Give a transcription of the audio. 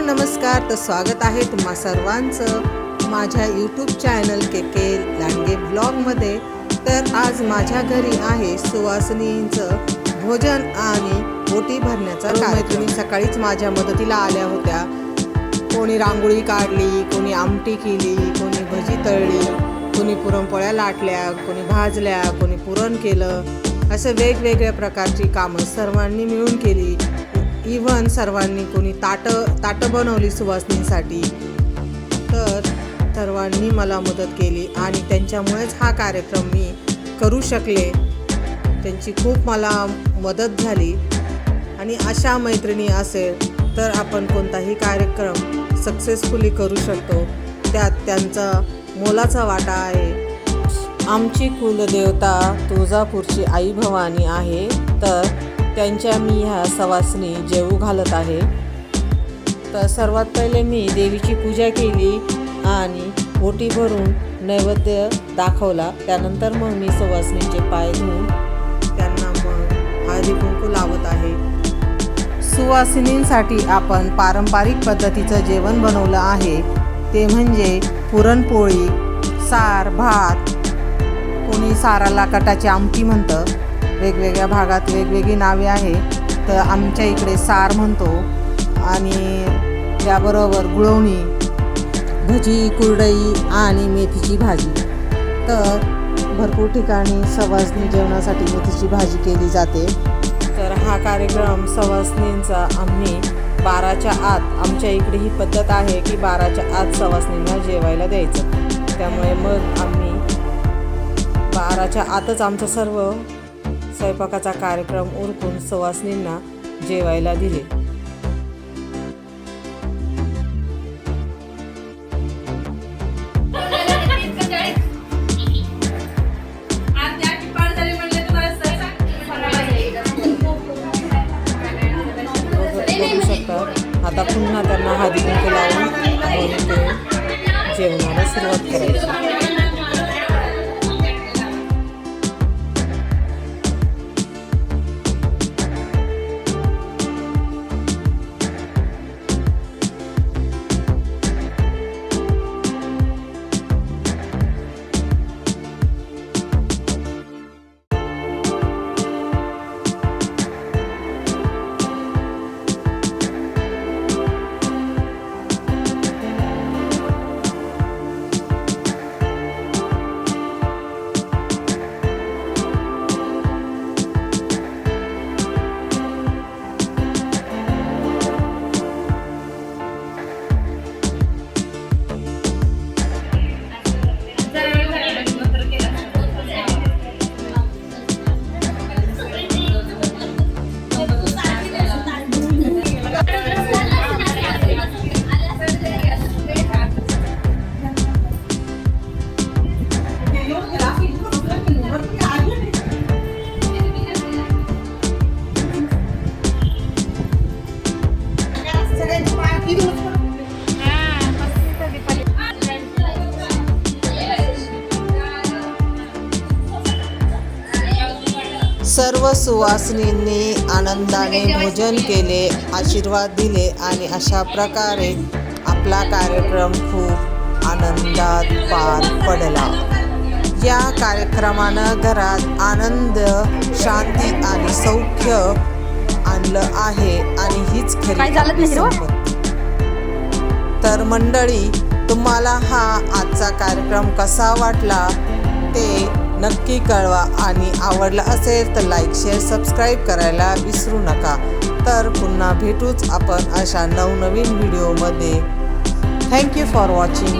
Hello नमस्कार तर स्वागत आहे तुम्हा सर्वांचं माझ्या YouTube channel K K Landge ब्लॉगमध्ये तर आज माझ्या घरी आहे सुवासिनींचं भोजन आणि ओटी भरण्याचा मैत्रिणी. सकाळीच माझ्या मदतीला आल्या होत्या. कोणी रांगोळी काढली कोणी आमटी केली कोणी भजी तळली कोणी पुरणपोळ्या लाटल्या कोणी भाजल्या कोणी पुरण केलं. असं वेगवेगळ्या प्रकारची कामं सर्वांनी मिळून केली. इव्हन सर्वांनी कोणी ताटं ताटं बनवली सुवासनीसाठी तर सर्वांनी मला मदत केली आणि त्यांच्यामुळेच हा कार्यक्रम मी करू शकले. त्यांची खूप मला मदत झाली. आणि अशा मैत्रिणी असेल तर आपण कोणताही कार्यक्रम सक्सेसफुली करू शकतो. त्यात त्यांचा मोलाचा वाटा आहे. आमची कुलदेवता तुळजापूरची आई भवानी आहे. तर त्यांच्या मी ह्या सवासनी जेवू घालत आहे. तर सर्वात पहिले मी देवीची पूजा केली आणि ओटी भरून नैवेद्य दाखवला. त्यानंतर मग मी सवासनीचे पाय धुवून त्यांना मग हळदी कुंकू लावत आहे. सुवासिनींसाठी आपण पारंपरिक पद्धतीचं जेवण बनवलं आहे. ते म्हणजे पुरणपोळी सार भात. कोणी साराला कटाची आमटी म्हणतं. वेगवेगळ्या भागात वेगवेगळी नावे आहे. तर आमच्या इकडे सार म्हणतो आणि त्याबरोबर गुळवणी भजी कुरडई आणि मेथीची भाजी. तर भरपूर ठिकाणी सवासनी जेवणासाठी मेथीची भाजी केली जाते. तर हा कार्यक्रम सवासनींचा आम्ही बाराच्या आत आमच्या इकडे ही पद्धत आहे की बाराच्या आत सवासनींना जेवायला द्यायचं. त्यामुळे मग आम्ही बाराच्या आतच आमचं सर्व स्वयंपाकाचा कार्यक्रम उरकून सवासनींना जेवायला दिले. बघू आता पुन्हा त्यांना हळदी कुंकू लावून सर्व सुवासिनींनी आनंदाने भोजन केले आशीर्वाद दिले आणि अशा प्रकारे आपला कार्यक्रम खूप आनंदात पार पडला या कार्यक्रमानं घरात आनंद शांती आणि सौख्य आणलं आहे आणि हीच खरी झालं? संपत्ती. तर मंडळी तुम्हाला हा आजचा कार्यक्रम कसा वाटला ते नक्की कळवा. आणि आवडला असेल तर लाईक शेअर सबस्क्राईब करायला विसरू नका. तर पुन्हा भेटूच आपण अशा नवनवीन व्हिडिओमध्ये थँक्यू फॉर वॉचिंग